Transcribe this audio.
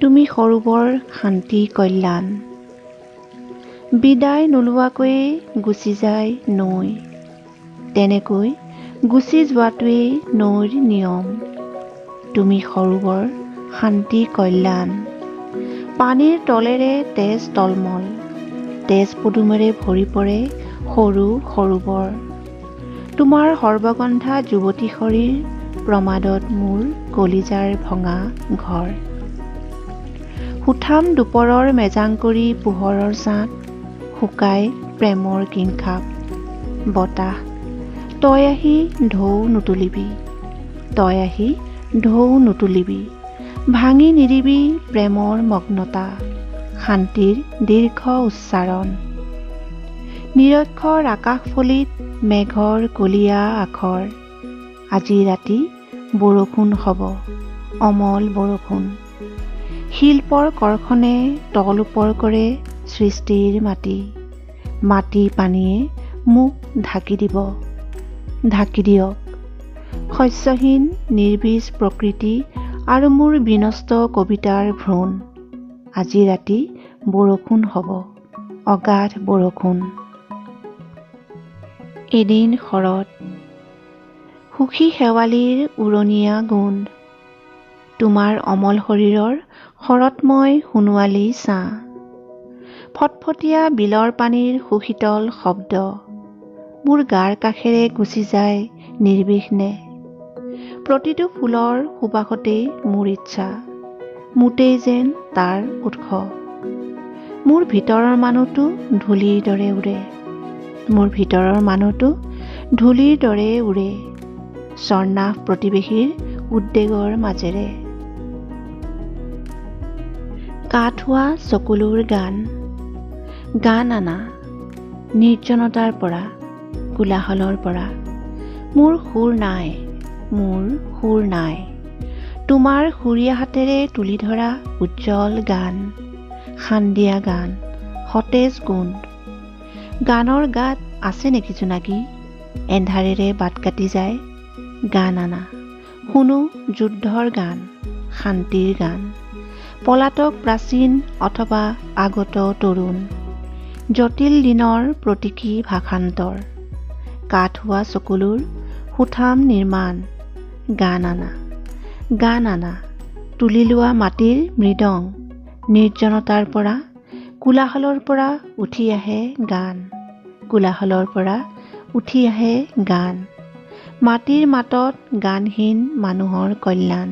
তুমি সৰুবৰ শান্তি কল্যাণ। বিদায় নোলোৱাকৈয়ে গুচি যায় নৈ। তেনেকৈ গুচি যোৱাটোৱেই নৈৰ নিয়ম। তুমি সৰুবৰ শান্তি কল্যাণ। পানীৰ তলেৰে তেজ তলমল। তেজ পদুমেৰে ভৰি পৰে সৰু সৰুবৰ। তোমাৰ সৰ্বগন্ধা যুৱতী শৰীৰ প্ৰমাদত মোৰ কলিজাৰ ভঙা ঘৰ। সুঠাম দুপৰৰ মেজাংকৰি পোহৰৰ ছাঁত শুকাই প্ৰেমৰ কিনখাপ বতাহ তই আহি ঢৌ নুতুলিবি। তই আহি ঢৌ নুতুলিবি। ভাঙি নিদিবি প্ৰেমৰ মগ্নতা। শান্তিৰ দীৰ্ঘ উচ্চাৰণ। নিৰক্ষৰ আকাশফলিত মেঘৰ কলীয়া আখৰ। আজি ৰাতি বৰষুণ হ'ব। অমল বৰষুণ। শিল্পৰ কৰ্ষণে তল ওপৰ কৰে সৃষ্টিৰ মাটি। মাটি পানীয়ে মোক ঢাকি দিব। ঢাকি দিয়ক। শস্যহীন নিৰ্বীজ প্ৰকৃতি আৰু মোৰ বিনষ্ট কবিতাৰ ভ্ৰূণ। আজি ৰাতি বৰষুণ হ'ব। অগাধ বৰষুণ। এদিন শৰৎ সুখী শেৱালিৰ উৰণীয়া গোন্ধ। তোমাৰ অমল শৰীৰৰ শৰৎময় সোণোৱালী ছাঁ। ফটফটীয়া বিলৰ পানীৰ সুশীতল শব্দ। মোৰ গাৰ কাষেৰে গুচি যায় নিৰ্বিঘ্নে। প্ৰতিটো ফুলৰ সুবাসতেই মোৰ ইচ্ছা মোতেই যেন তাৰ উৎস। মোৰ ভিতৰৰ মানুহটো ধূলিৰ দৰে উৰে। মোৰ ভিতৰৰ মানুহটো ধূলিৰ দৰে উৰে। স্বৰ্ণাভ প্ৰতিবেশীৰ উদ্বেগৰ মাজেৰে। কাঠ হোৱা চকুলোৰ গান। গান আনা নিৰ্জনতাৰ পৰা কোলাহলৰ পৰা। মোৰ সুৰ নাই মোৰ সুৰ নাই। তোমাৰ সুৰীয়া হাতেৰে তুলি ধৰা উজ্জ্বল গান শান্দিয়া গান সতেজ গোন্ধ। গানৰ গাত আছে নেকি জোনাকী? এন্ধাৰেৰে বাট কাটি যায় গান আনা। শুনো যুদ্ধৰ গান শান্তিৰ গান। পলাতক প্ৰাচীন অথবা আগত তৰুণ। জটিল দিনৰ প্ৰতীকী ভাষান্তৰ। কাঠ হোৱা চকুলোৰ সুঠাম নিৰ্মাণ। গান আনা। গান আনা। তুলি লোৱা মাটিৰ মৃদং। নিৰ্জনতাৰ পৰা কোলাহলৰ পৰা উঠি আহে গান। কোলাহলৰ পৰা উঠি আহে গান। মাটিৰ মাতত গানহীন মানুহৰ কল্যাণ।